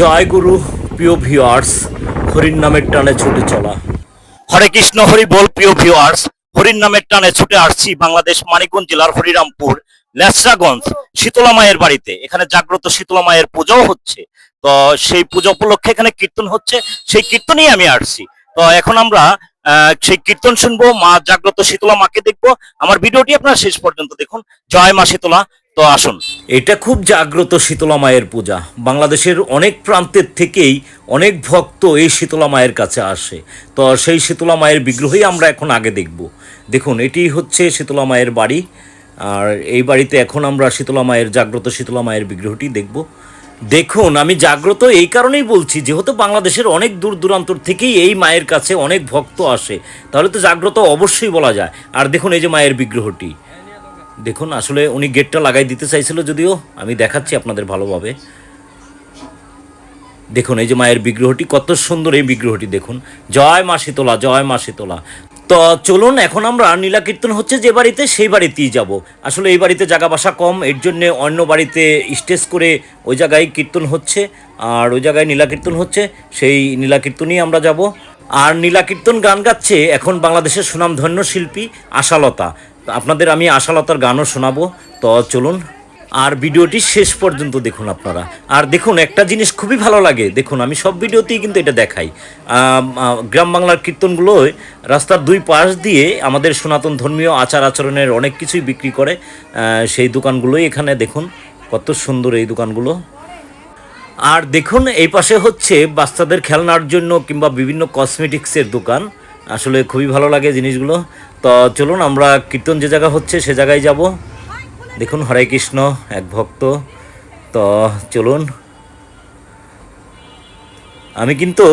জয় গুরু, প্রিয় ভিউয়ার্স হরিণ নামের টানে ছুটে চলা। হরে কৃষ্ণ, হরি বল, প্রিয় ভিউয়ার্স হরিণ নামের টানে ছুটে আসছি বাংলাদেশ মানিকগঞ্জ জেলার হরিরামপুর লেসরাগঞ্জ শীতলা মায়ের বাড়িতে। এখানে জাগ্রত শীতলা মায়ের পূজাও হচ্ছে। তো সেই পূজা উপলক্ষে এখানে কীর্তন হচ্ছে। সেই কীর্তনেই আমি আসছি। তো এখন আমরা সেই কীর্তন শুনব, মা জাগ্রত শীতলা মাকে দেখব। আমার ভিডিওটি আপনারা শেষ পর্যন্ত দেখুন। জয় মা শীতলা। তো আসুন। এটা খুব জাগ্রত শীতলা মায়ের পূজা। বাংলাদেশের অনেক প্রান্তের থেকেই অনেক ভক্ত এই শীতলা মায়ের কাছে আসে। তো সেই শীতলা মায়ের বিগ্রহই আমরা এখন আগে দেখব। দেখুন, এটি হচ্ছে শীতলা মায়ের বাড়ি। আর এই বাড়িতে এখন আমরা শীতলা মায়ের, জাগ্রত শীতলা মায়ের বিগ্রহটি দেখব। দেখুন, আমি জাগ্রত এই কারণেই বলছি, যেহেতু বাংলাদেশের অনেক দূর দূরান্তর থেকেই এই মায়ের কাছে অনেক ভক্ত আসে, তাহলে তো জাগ্রত অবশ্যই বলা যায়। আর দেখুন, এই যে মায়ের বিগ্রহটি। দেখুন, আসলে উনি গেটটা লাগাই দিতে চাইছিল যদিও, আমি দেখাচ্ছি আপনাদের ভালোভাবে। দেখুন, এই যে মায়ের বিগ্রহটি, কত সুন্দর এই বিগ্রহটি, দেখুন। জয় মা শীতলা, জয় মা শীতলা। তো চলুন, এখন আমরা নীলা কীর্তন হচ্ছে যে বাড়িতে, সেই বাড়িতেই যাব। আসলে এই বাড়িতে জায়গা বাসা কম, এর জন্যে অন্য বাড়িতে স্টেজ করে ওই জায়গায় কীর্তন হচ্ছে। আর ওই জায়গায় নীলা কীর্তন হচ্ছে, সেই নীলা কীর্তনই আমরা যাব। আর নীলা কীর্তন গান গাচ্ছে এখন বাংলাদেশের সুনামধন্য শিল্পী আশালতা। আপনাদের আমি আশালতার গানও শোনাবো। তো চলুন, আর ভিডিওটি শেষ পর্যন্ত দেখুন আপনারা। আর দেখুন, একটা জিনিস খুবই ভালো লাগে। দেখুন, আমি সব ভিডিওতেই কিন্তু এটা দেখাই। গ্রাম বাংলার কীর্তনগুলোয় রাস্তার দুই পাশ দিয়ে আমাদের সনাতন ধর্মীয় আচার আচরণের অনেক কিছুই বিক্রি করে। সেই দোকানগুলোই এখানে দেখুন, কত সুন্দর এই দোকানগুলো। আর দেখুন, এই পাশে হচ্ছে বাচ্চাদের খেলনার জন্য কিংবা বিভিন্ন কসমেটিক্সের দোকান। আসলে খুবই ভালো লাগে জিনিসগুলো। তো চলুন, আমরা কীর্তন যে জায়গা হচ্ছে সে জায়গায় যাব। দেখুন, হরে কৃষ্ণ, এক ভক্ত। তো চলুন। আমি কিন্তু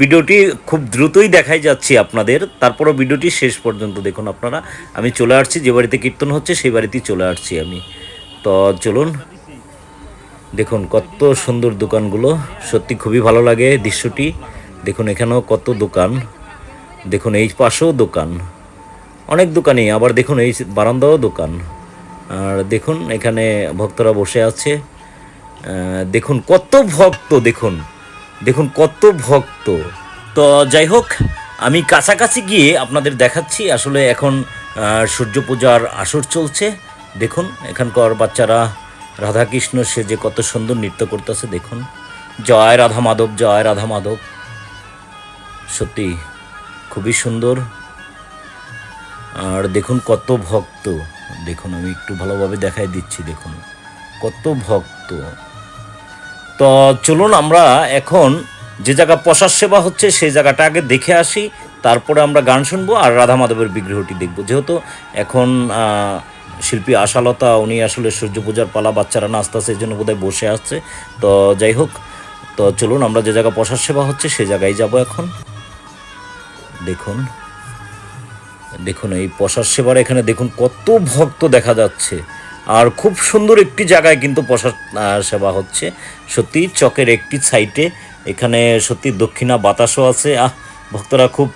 ভিডিওটি খুব দ্রুতই দেখাই যাচ্ছি আপনাদের। তারপরও ভিডিওটি শেষ পর্যন্ত দেখুন আপনারা। আমি চলে আসছি, যে বাড়িতে কীর্তন হচ্ছে সেই বাড়িতেই চলে আসছি আমি। তো চলুন। দেখুন, কত সুন্দর দোকানগুলো। সত্যি খুবই ভালো লাগে দৃশ্যটি। দেখুন, এখানেও কত দোকান। দেখুন, এই পাশেও দোকান। অনেক দোকানই, আবার দেখুন এই বারান্দাও দোকান। আর দেখুন এখানে ভক্তরা বসে আছে। দেখুন কত ভক্ত, দেখুন। দেখুন কত ভক্ত। তো যাই হোক, আমি কাছাকাছি গিয়ে আপনাদের দেখাচ্ছি আসলে এখন সূর্য পূজার আসর চলছে। দেখুন, এখানকার বাচ্চারা রাধাকৃষ্ণ সেজে কত সুন্দর নৃত্য করতেছে, দেখুন। জয় রাধা মাধব, জয় রাধা মাধব। সত্যি খুবই সুন্দর। আর দেখুন কত ভক্ত। দেখুন, আমি একটু ভালোভাবে দেখাই দিচ্ছি, দেখুন। কত ভক্ত। তো চলুন আমরা এখন যে জায়গা প্রসাদ সেবা হচ্ছে, সেই জায়গাটা আগে দেখে আসি, তারপরে আমরা গান শুনব আর রাধা মাধবের বিগ্রহটি দেখব। যেহেতু এখন শিল্পী আশালতা, উনি আসলে সূর্য পূজার পালা, বাচ্চারা নাচতেছে সেই জন্য বোধহয় বসে আসছে। তো যাই হোক, তো চলুন আমরা যে জায়গা প্রসাদ সেবা হচ্ছে সেই জায়গায় যাব এখন। দেখুন দেখুন এই প্রসাদ সেবার এখানে দেখুন কত ভক্ত দেখা যাচ্ছে। আর খুব সুন্দর একটি জায়গায় কিন্তু আহ, সেবা হচ্ছে। সত্যি চকের একটি সাইটে এখানে সত্যি দক্ষিণা বাতাসও আছে। আহ ভক্তরা খুব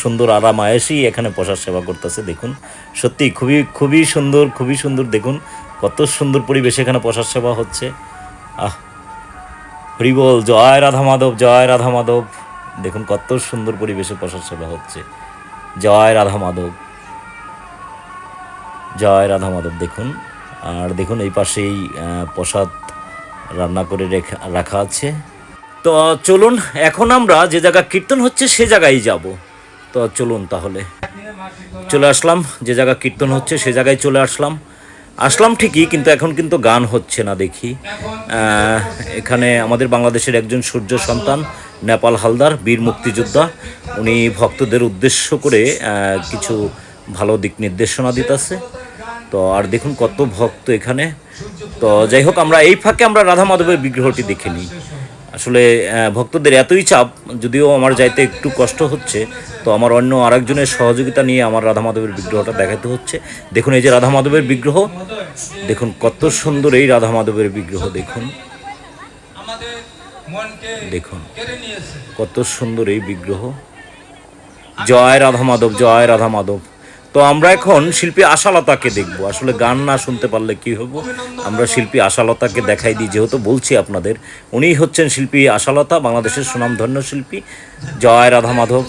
সুন্দর আরাম আয়েসেই এখানে প্রসাদ সেবা করতেছে দেখুন। সত্যি খুবই খুবই সুন্দর খুবই সুন্দর দেখুন। কত সুন্দর পরিবেশ এখানে প্রসাদ সেবা হচ্ছে। আহ হরি বল জয় রাধা মাধব জয় রাধা মাধব। দেখুন কত সুন্দর পরিবেশে প্রসাদ সেবা হচ্ছে। জয় রাধা মাধব। জয় রাধা মাধব, দেখুন। আর দেখুন, এই পাশেই প্রসাদ রান্না করে রেখা আছে। তো চলুন, এখন আমরা যে জায়গা কীর্তন হচ্ছে, সে জায়গায় যাব। তো চলুন তাহলে। চলে আসলাম, যে জায়গা কীর্তন হচ্ছে, সে জায়গায় চলে আসলাম। আসলাম ঠিকই, কিন্তু এখন কিন্তু গান হচ্ছে না, দেখি। এখানে আমাদের বাংলাদেশের একজন সূর্য সন্তান নেপাল হালদার, বীর মুক্তিযোদ্ধা। উনি ভক্তদের উদ্দেশ্য করে কিছু ভালো দিক নির্দেশনা দিতেছে। তো আর দেখুন কত ভক্ত এখানে। তো যাই হোক, আমরা এই ফাঁকে আমরা রাধা মাধবের বিগ্রহটি দেখে নিই। আসলে ভক্তদের এতই চাপ, যদিও আমার যাইতে একটু কষ্ট হচ্ছে, তো আমার অন্য আরেকজনের সহযোগিতা নিয়ে আমার রাধা মাধবের বিগ্রহটা দেখাতে হচ্ছে। দেখুন এই যে রাধা মাধবের বিগ্রহ, দেখুন কত সুন্দর এই রাধা মাধবের বিগ্রহ, দেখুন। দেখুন কত সুন্দর এই বিগ্রহ। জয় রাধা মাধব জয় রাধা মাধব। তো আমরা এখন শিল্পী আশালতাকে দেখব। আসলে গান না শুনতে পারলে কি হব? আমরা শিল্পী আশালতাকে দেখাই দিই যেহেতু বলছি আপনাদের। উনিই হচ্ছেন শিল্পী আশালতা বাংলাদেশের সুনামধন্য শিল্পী। জয় রাধা মাধব।